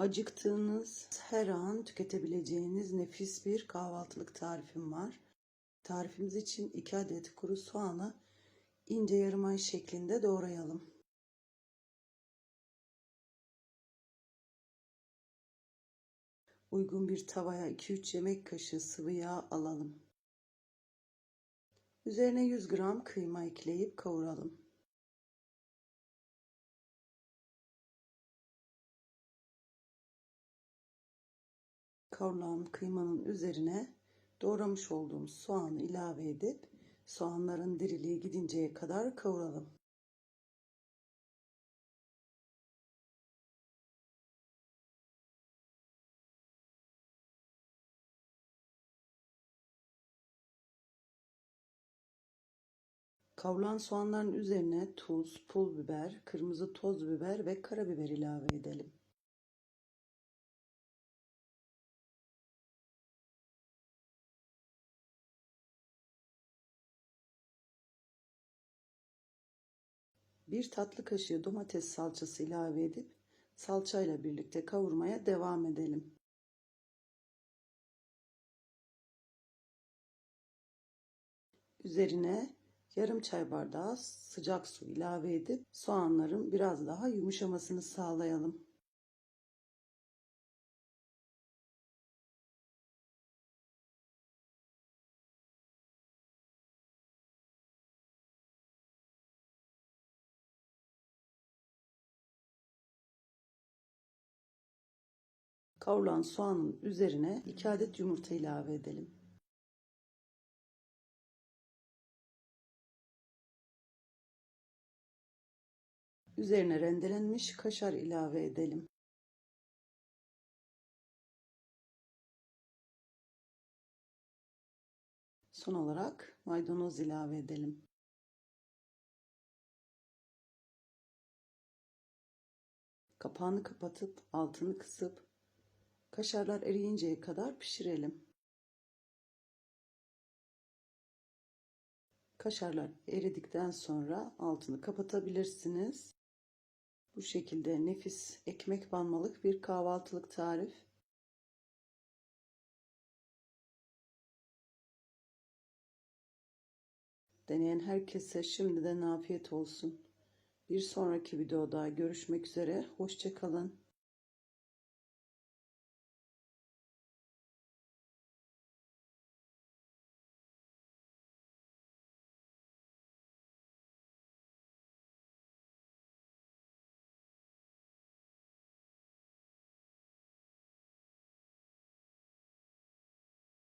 Acıktığınız her an tüketebileceğiniz nefis bir kahvaltılık tarifim var. Tarifimiz için 2 adet kuru soğanı ince yarım ay şeklinde doğrayalım. Uygun bir tavaya 2-3 yemek kaşığı sıvı yağ alalım. Üzerine 100 gram kıyma ekleyip kavuralım. Kavrulan kıymanın üzerine doğramış olduğum soğanı ilave edip soğanların diriliği gidinceye kadar kavuralım. Kavrulan soğanların üzerine tuz, pul biber, kırmızı toz biber ve karabiber ilave edelim. Bir tatlı kaşığı domates salçası ilave edip salçayla birlikte kavurmaya devam edelim. Üzerine yarım çay bardağı sıcak su ilave edip soğanların biraz daha yumuşamasını sağlayalım. Kavrulan soğanın üzerine 2 adet yumurta ilave edelim. Üzerine rendelenmiş kaşar ilave edelim. Son olarak maydanoz ilave edelim. Kapağını kapatıp altını kısıp kaşarlar eriyinceye kadar pişirelim. Kaşarlar eridikten sonra altını kapatabilirsiniz. Bu şekilde nefis ekmek banmalık bir kahvaltılık tarif. Deneyen herkese şimdiden afiyet olsun. Bir sonraki videoda görüşmek üzere. Hoşçakalın.